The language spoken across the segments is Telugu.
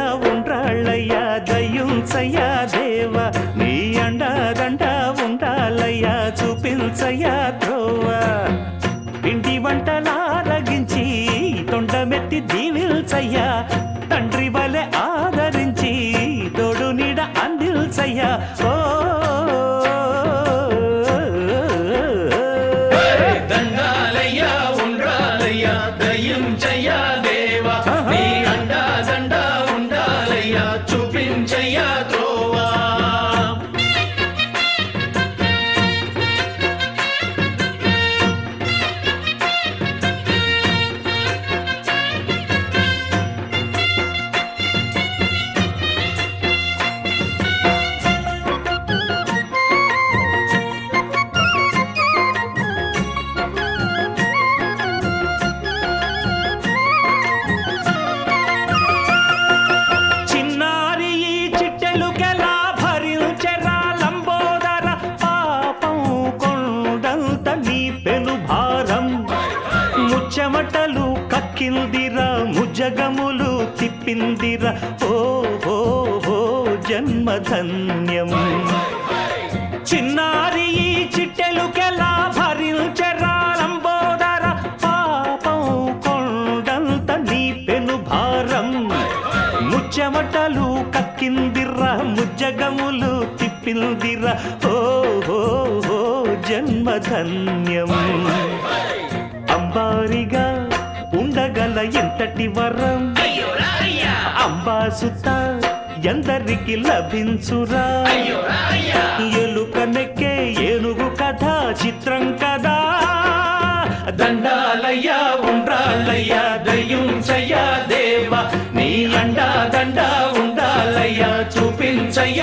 దండాలయ్య ఉండ్రాళ్ళయ్య దయ్యుంచయ్య దేవ. నీ అండ ఉండాలయ్యా చూపించయ్యా ద్రోవ ఇంటి పిండి వంటలారగించి తొండమెత్తి దీవిల్చయ్యా తండ్రి వలె ఆదరించి తోడు నీడ అందిల్చయ్యా తిప్పిందిరా ముజగములు తిప్పిందిరా. ఓ హో హో జన్మధన్యం. చిన్నారి ఈ చిట్టెలుకెలా భరించెరా లంబోదర పాపం కొండంత నీ పెను భారం. ముచ్చమటలు కక్కిందిర్రా ముజ్జగములు తిప్పిందిరా. ఓ హో హో జన్మధన్యం. ఎంతటి వరం? అంబాసుత ఎందరికి లభించురా? ఎలుక నెక్కే ఏనుగు కథ చిత్రం కదా? దండాలయ్య ఉండ్రాళ్ళయ్య దయ్యుంచయ్య దేవ నీ అండా దండ ఉండాలయ్య చూపించయ్య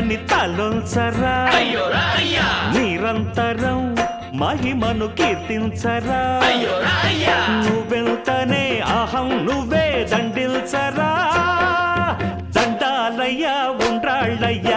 నిన్నుగని తలొంచరా నిరంతరం మహిమను కీర్తించరా. నువ్వెంతనే అహం నువ్వే దండిల్చరా. దండాలయ్యా ఉండ్రాళ్ళయ్యా.